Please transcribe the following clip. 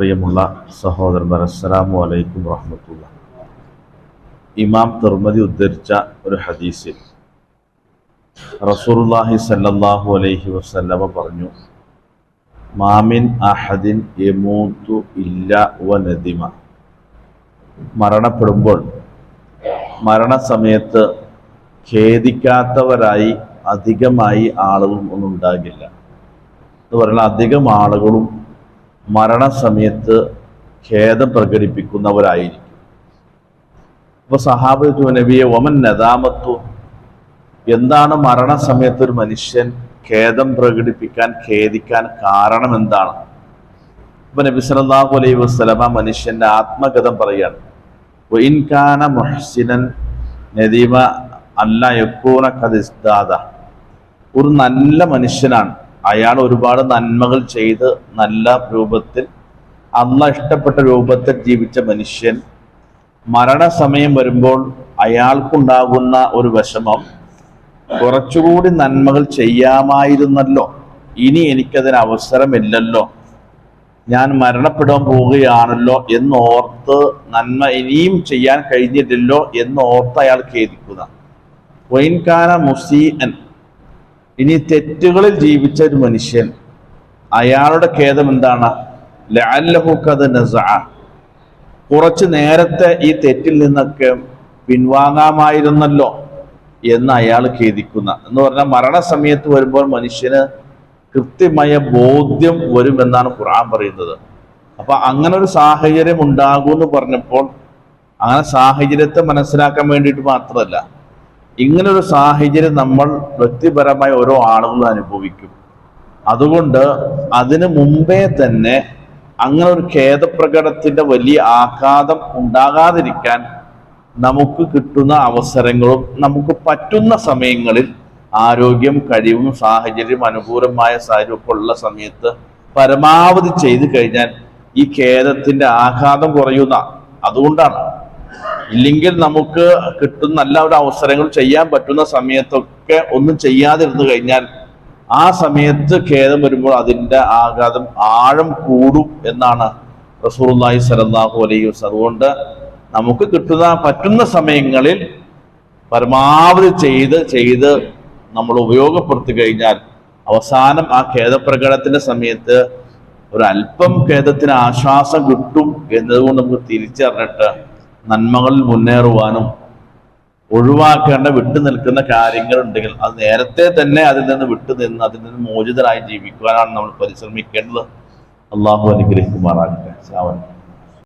പ്രിയമുള്ള സഹോദരന്മാർ അസ്സലാമു അലൈക്കും വറഹമത്തുള്ള. ഇമാം തിർമതി ഉദ്ധരിച്ച ഒരു ഹദീസിൽ റസൂലുള്ളാഹി സല്ലാഹു അലൈഹി വസ്ലമ പറഞ്ഞു മാമിൻ അഹദിൻ യമൂത്തു ഇല്ല വ നദിമ. മരണപ്പെടുമ്പോൾ മരണസമയത്ത് ഖേദിക്കാത്തവരായി അധികമായി ആളുകളും ഒന്നും ഉണ്ടാകില്ല. എന്ന് പറഞ്ഞാൽ അധികം ആളുകളും മരണസമയത്ത് ഖേദം പ്രകടിപ്പിക്കുന്നവരായിരിക്കും. ഇപ്പോൾ സഹാബത്തു നബിയെ ഒമൻ നദാമത്തു. എന്താണ് മരണസമയത്ത് ഒരു മനുഷ്യൻ ഖേദം പ്രകടിപ്പിക്കാൻ ഖേദിക്കാൻ കാരണം എന്താണ്? ഇപ്പൊ നബി സല്ലല്ലാഹു അലൈഹി വസല്ലമ മനുഷ്യന്റെ ആത്മഗതം പറയാണ് ഇൻകാന മുഹ്സിനൻ നദീമ അല്ല യക്കൂന കഥ ഒരു നല്ല മനുഷ്യനാണ്. അയാൾ ഒരുപാട് നന്മകൾ ചെയ്ത് നല്ല രൂപത്തിൽ അന്ന ഇഷ്ടപ്പെട്ട രൂപത്തിൽ ജീവിച്ച മനുഷ്യൻ. മരണസമയം വരുമ്പോൾ അയാൾക്കുണ്ടാകുന്ന ഒരു വിഷമം കുറച്ചുകൂടി നന്മകൾ ചെയ്യാമായിരുന്നല്ലോ. ഇനി എനിക്കതിന് അവസരമില്ലല്ലോ. ഞാൻ മരണപ്പെടാൻ പോവുകയാണല്ലോ എന്നോർത്ത് നന്മ ഇനിയും ചെയ്യാൻ കഴിഞ്ഞിട്ടില്ലല്ലോ എന്നോർത്ത് അയാൾ ഖേദിക്കുക. വൈൻകാന മുസീഅൻ ഇനി തെറ്റുകളിൽ ജീവിച്ച ഒരു മനുഷ്യൻ അയാളുടെ ഖേദം എന്താണ്? ലഅല്ലഹുക്കത് നസഅ. കുറച്ച് നേരത്തെ ഈ തെറ്റിൽ നിന്നൊക്കെ പിൻവാങ്ങാമായിരുന്നല്ലോ എന്ന് അയാൾ ഖേദിക്കുന്ന. എന്ന് പറഞ്ഞാൽ മരണസമയത്ത് വരുമ്പോൾ മനുഷ്യന് കൃത്യമായ ബോധ്യം വരുമെന്നാണ് ഖുർആൻ പറയുന്നത്. അപ്പൊ അങ്ങനെ ഒരു സാഹചര്യം ഉണ്ടാകൂ എന്ന് പറഞ്ഞപ്പോൾ അങ്ങനെ സാഹചര്യത്തെ മനസ്സിലാക്കാൻ വേണ്ടിയിട്ട് മാത്രമല്ല ഇങ്ങനെ ഒരു സാഹചര്യം നമ്മൾ വ്യക്തിപരമായി ഓരോ ആളുകളും അനുഭവിക്കും. അതുകൊണ്ട് അതിനു മുമ്പേ തന്നെ അങ്ങനെ ഒരു ഖേദപ്രകടത്തിന്റെ വലിയ ആഘാതം ഉണ്ടാകാതിരിക്കാൻ നമുക്ക് കിട്ടുന്ന അവസരങ്ങളും നമുക്ക് പറ്റുന്ന സമയങ്ങളിൽ ആരോഗ്യം കഴിവും സാഹചര്യം അനുകൂലമായ സാഹചര്യം ഒക്കെ ഉള്ള സമയത്ത് പരമാവധി ചെയ്തു കഴിഞ്ഞാൽ ഈ ഖേദത്തിന്റെ ആഘാതം കുറയുന്ന. അതുകൊണ്ടാണ്. ഇല്ലെങ്കിൽ നമുക്ക് കിട്ടുന്ന നല്ല ഒരു അവസരങ്ങൾ ചെയ്യാൻ പറ്റുന്ന സമയത്തൊക്കെ ഒന്നും ചെയ്യാതിരുന്നു കഴിഞ്ഞാൽ ആ സമയത്ത് ഖേദം വരുമ്പോൾ അതിന്റെ ആഘാതം ആഴം കൂടും എന്നാണ് റസൂർലായി സലല്ലാഹു അലൈഹി വസല്ലം. അതുകൊണ്ട് നമുക്ക് കിട്ടുന്ന പറ്റുന്ന സമയങ്ങളിൽ പരമാവധി ചെയ്ത് ചെയ്ത് നമ്മൾ ഉപയോഗപ്പെടുത്തി കഴിഞ്ഞാൽ അവസാനം ആ ഖേദപ്രകടനത്തിന്റെ സമയത്ത് ഒരു അല്പം ഖേദത്തിന് ആശ്വാസം കിട്ടും എന്നതുകൊണ്ട് നമുക്ക് തിരിച്ചറിഞ്ഞിട്ട് നന്മകളിൽ മുന്നേറുവാനും ഒഴിവാക്കേണ്ട വിട്ടു നിൽക്കുന്ന കാര്യങ്ങൾ ഉണ്ടെങ്കിൽ അത് നേരത്തെ തന്നെ അതിൽ നിന്ന് വിട്ടു നിന്ന് അതിൽ നിന്ന് മോചിതരായി ജീവിക്കുവാനാണ് നമ്മൾ പരിശ്രമിക്കേണ്ടത്. അള്ളാഹു അനുഗ്രഹിക്കുമാറാകട്ടെ. ശ്രാവൺ